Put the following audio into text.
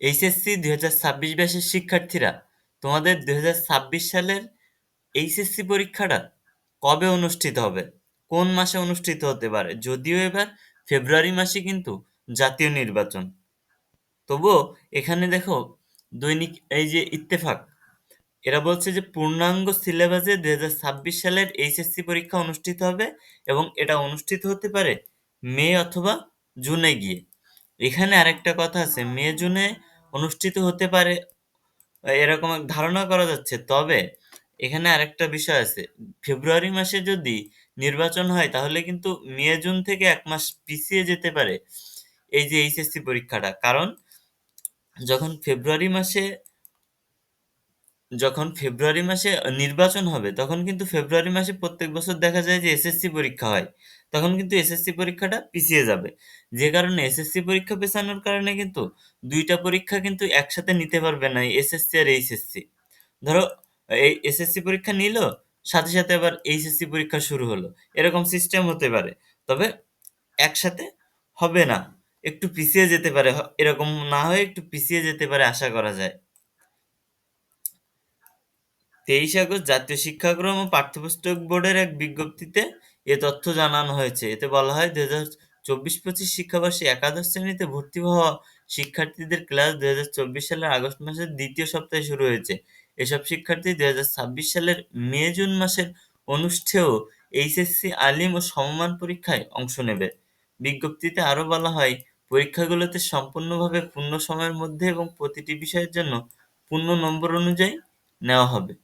HSC দুই হাজার ছাব্বিশ ব্যাচের শিক্ষার্থীরা, তোমাদের দুই হাজার ছাব্বিশ সালের এইচএসসি পরীক্ষাটা কবে অনুষ্ঠিত হবে? কোন মাসে অনুষ্ঠিত হতে পারে? যদিও এবার ফেব্রুয়ারি মাসে কিন্তু জাতীয় নির্বাচন। তবুও এখানে দেখো দৈনিক এই যে ইত্তেফাক, এরা বলছে যে পূর্ণাঙ্গ সিলেবাসে দুই হাজার ছাব্বিশ সালের এইচএসসি পরীক্ষা অনুষ্ঠিত হবে এবং এটা অনুষ্ঠিত হতে পারে মে অথবা জুনে গিয়ে। এখানে আরেকটা কথা আছে মে জুনে অনুষ্ঠিত হতে পারে, এরকম এক ধারণা করা যাচ্ছে, তবে এখানে আরেকটা বিষয় আছে, ফেব্রুয়ারি মাসে যদি নির্বাচন হয়, তাহলে কিন্তু মে, জুন থেকে এক মাস পিছিয়ে যেতে পারে এই যে এইচএসসি পরীক্ষাটা, কারণ যখন ফেব্রুয়ারি মাসে যখন ফেব্রুয়ারি মাসে নির্বাচন হবে, তখন কিন্তু ফেব্রুয়ারি মাসে প্রত্যেক বছর দেখা যায় যে এসএসসি পরীক্ষা হয়। তখন কিন্তু এসএসসি পরীক্ষাটা পিছিয়ে যাবে। যে কারণে এসএসসি পরীক্ষা পেছানোর কারণে কিন্তু দুইটা পরীক্ষা কিন্তু একসাথে নিতে পারবে না এসএসসি আর এইচএসসি ধরো, এই এসএসসি পরীক্ষা নিল, সাথে সাথে আবার এইচএসসি পরীক্ষা শুরু হলো। এরকম সিস্টেম হতে পারে। তবে একসাথে হবে না। একটু পিছিয়ে যেতে পারে এরকম না হয়ে একটু পিছিয়ে যেতে পারে আশা করা যায়। তেইশ আগস্ট জাতীয় শিক্ষাক্রম ও পাঠ্যপুস্তক বোর্ডের এক বিজ্ঞপ্তিতে এ তথ্য জানানো হয়েছে। এতে বলা হয় দুই হাজার চব্বিশ পঁচিশ শিক্ষাবর্ষে একাদশ শ্রেণীতে ভর্তি হওয়া শিক্ষার্থীদের ক্লাস দুই হাজার চব্বিশ সালের আগস্ট মাসের দ্বিতীয় সপ্তাহে শুরু হয়েছে। এসব শিক্ষার্থী দুই হাজার ছাব্বিশ সালের মে, জুন মাসের অনুষ্ঠেয় এইচএসসি আলিম ও সমমান পরীক্ষায় অংশ নেবে। বিজ্ঞপ্তিতে আরও বলা হয়, পরীক্ষাগুলোতে সম্পূর্ণভাবে পূর্ণ সময়ের মধ্যে এবং প্রতিটি বিষয়ের জন্য পূর্ণ নম্বর অনুযায়ী নেওয়া হবে।